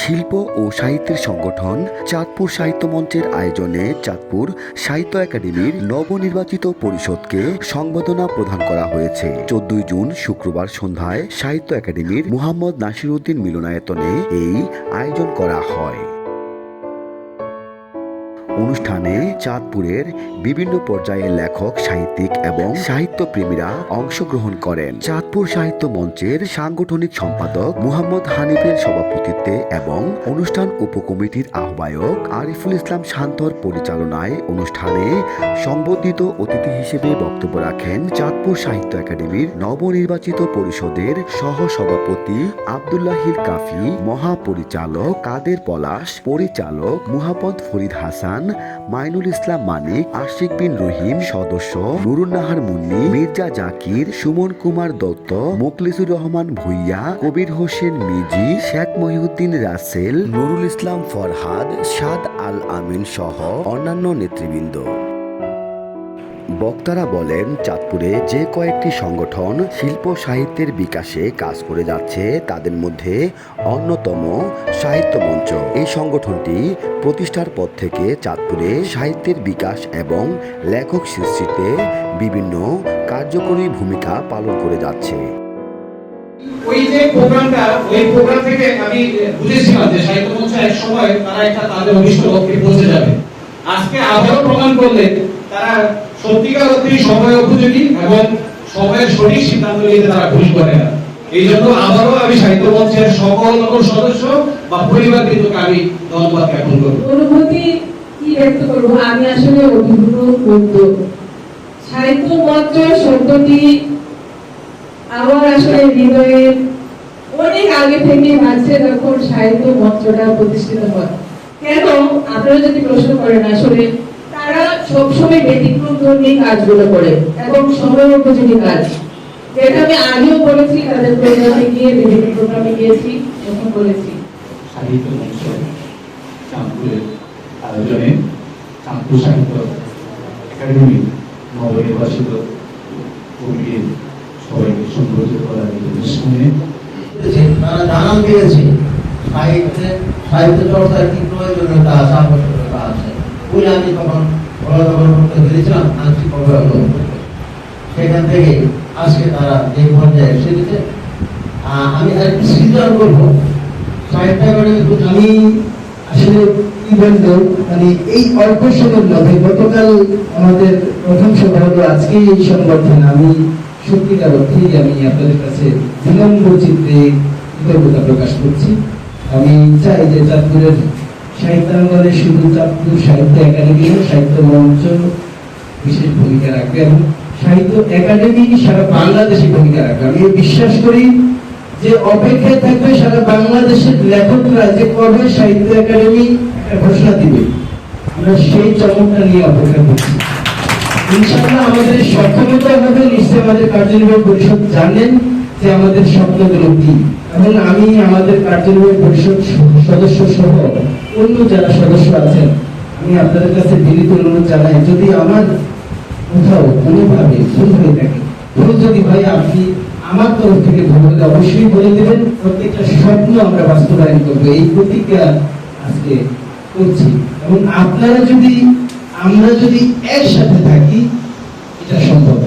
শিল্প ও সাহিত্যের সংগঠন চাঁদপুর সাহিত্য মঞ্চের আয়োজনে চাঁদপুর সাহিত্য একাডেমির নবনির্বাচিত পরিষদকে সংবর্ধনা প্রদান করা হয়েছে। চোদ্দই জুন শুক্রবার সন্ধ্যায় সাহিত্য একাডেমির মুহাম্মদ নাসিরউদ্দিন মিলনায়তনে এই আয়োজন করা হয়। অনুষ্ঠানে চাঁদপুরের বিভিন্ন পর্যায়ের লেখক, সাহিত্যিক এবং সাহিত্যপ্রেমীরা অংশগ্রহণ করেন। চাঁদপুর সাহিত্য মঞ্চের সাংগঠনিক সম্পাদক মুহাম্মদ হানিফের সভাপতিত্বে এবং অনুষ্ঠান উপকমিটির আহ্বায়ক আরিফুল ইসলাম শান্তর পরিচালনায় অনুষ্ঠানে সম্বোধিত অতিথি হিসেবে বক্তব্য রাখেন চাঁদপুর সাহিত্য একাডেমির নবনির্বাচিত পরিষদের সহ সভাপতি আবদুল্লাহিল কাফি, মহাপরিচালক কাদের পলাশ, পরিচালক মুহাম্মদ ফরিদ হাসান মাইনুল ইসলাম মানিক, আশিক বিন রহিম, সদস্য, নুরুন্নাহার মুন্নি, মির্জা জাকির, সুমন কুমার দত্ত, মুখলিসুর রহমান ভুইয়া, কবির হোসেন মিজি, শেখ মহিউদ্দিন রাসেল, নুরুল ইসলাম ফরহাদ, সাদ আল আমিন সহ অন্যান্য নেতৃবৃন্দ। বক্তারা বলেন, চাঁদপুরে যে কয়েকটি সংগঠন শিল্প সাহিত্যের বিকাশে কাজ করে যাচ্ছে, তাদের মধ্যে অন্যতম সাহিত্য মঞ্চ। এই সংগঠনটি প্রতিষ্ঠার পর থেকে চাঁদপুরে সাহিত্যের বিকাশ এবং লেখক সৃষ্টিতে বিভিন্ন কার্যকরী ভূমিকা পালন করে যাচ্ছে। ওই যে প্রোগ্রামটা, ওই প্রোগ্রাম থেকে আমি বুঝেছিলাম যে সাহিত্য মঞ্চ এক সময় তারা একটা তাদের অভিষ্ট লক্ষ্যে পৌঁছে যাবে। আজকে আবারও প্রমাণ করলেন তারা সত্যিকার অর্থেই সময় উপযোগী এবং সময়ের সঠিক সিদ্ধান্ত নিতে তারা ভুল করে না। এই জন্য আবারও আমি সাহিত্য মঞ্চের সকল সদস্য বা পরিবার বৃন্দকে আমি ধন্যবাদ জ্ঞাপন করব। অনুভূতি কি ব্যক্ত আমি আসলে অভিভূত সাহিত্য মঞ্চ শব্দটি আমার আসলে হৃদয়ে অনেক আগে থেকে ভাবছে যখন সাহিত্য মঞ্চটা প্রতিষ্ঠিত হয়। কেন? আপনারা যদি প্রশ্ন করেন আসলে তারা সবসময় ব্যতিক্রম ধর্মী কাজগুলো করে এবং সময় উপযোগী কাজ। যেটা আমি আগেও বলেছি তাদের প্রোগ্রামে গিয়ে বিভিন্ন প্রোগ্রামে গিয়েছি তখন বলেছি। সাহিত্য মঞ্চ চাঁদপুরের আয়োজনে চাঁদপুর সাহিত্য একাডেমি নবনির্বাচিত কবির সবাইকে সম্বোধিত করার এই অনুষ্ঠানে করেছে, তারা জানান দিয়েছে সাহিত্যে সাহিত্য চর্চার কি প্রয়োজনীয়তা আছে আবশ্যকতা আছে বলে আমি তখন আংশিকভাবে সেখান থেকে আজকে তারা যে পর্যায়ে আমি আরেকটু স্বীকার করব একাডেমি আমি মানে এই অল্প সময়ের গতকাল আমাদের প্রথম সভা হলো আজকে এই সংগঠন আমি সত্যিকার অর্থেই আমি আপনাদের কাছে বিলম্ব চিত্রে কৃতজ্ঞতা প্রকাশ করছি। আমি চাই যে চাঁদপুরের সাহিত্যাঙ্গনে শুধু চাঁদপুর সাহিত্য একাডেমি সাহিত্য মঞ্চ বিশেষ ভূমিকা রাখবে এবং সাহিত্য একাডেমি সারা বাংলাদেশে ভূমিকা রাখবে। আমি বিশ্বাস করি যে অপেক্ষায় থাকবে সারা বাংলাদেশের লেখকরা যে কবে সাহিত্য একাডেমি ঘোষণা দিবে। আমরা সেই চমকটা নিয়ে অপেক্ষা করছি। ইনশাআল্লাহ আমাদের সক্ষমতা হবে নিশ্চয় আমাদের কার্যনির্বাহী পরিষদ জানেন যে আমাদের স্বপ্নগুলো কি। এবং আমি আমাদের কার্যনির্বাহী পরিষদ সদস্য সহ অন্য যারা সদস্য আছেন, আমি আপনাদের কাছে বিনীত অনুরোধ জানাই, যদি আমার কোথাও কোনোভাবে ভুল হয়ে থাকে, ভুল যদি হয়, আপনি আমার তরফ থেকে ভুল অবশ্যই বলে দেবেন। প্রত্যেকটা স্বপ্ন আমরা বাস্তবায়ন করব, এই প্রতিজ্ঞা আজকে করছি। এবং আপনারা যদি, আমরা যদি একসাথে থাকি, এটা সম্ভব।